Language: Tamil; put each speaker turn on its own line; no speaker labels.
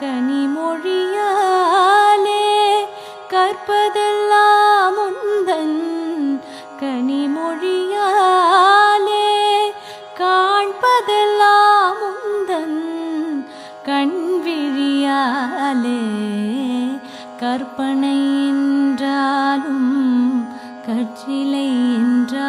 கனிமொழியாலே கற்பதெல்லாம் உந்தன். கனிமொழியாலே காண்பதெல்லாம் உந்தன். கண்விழியாலே கற்பனை என்றாலும் கற்றிலை என்றாலும்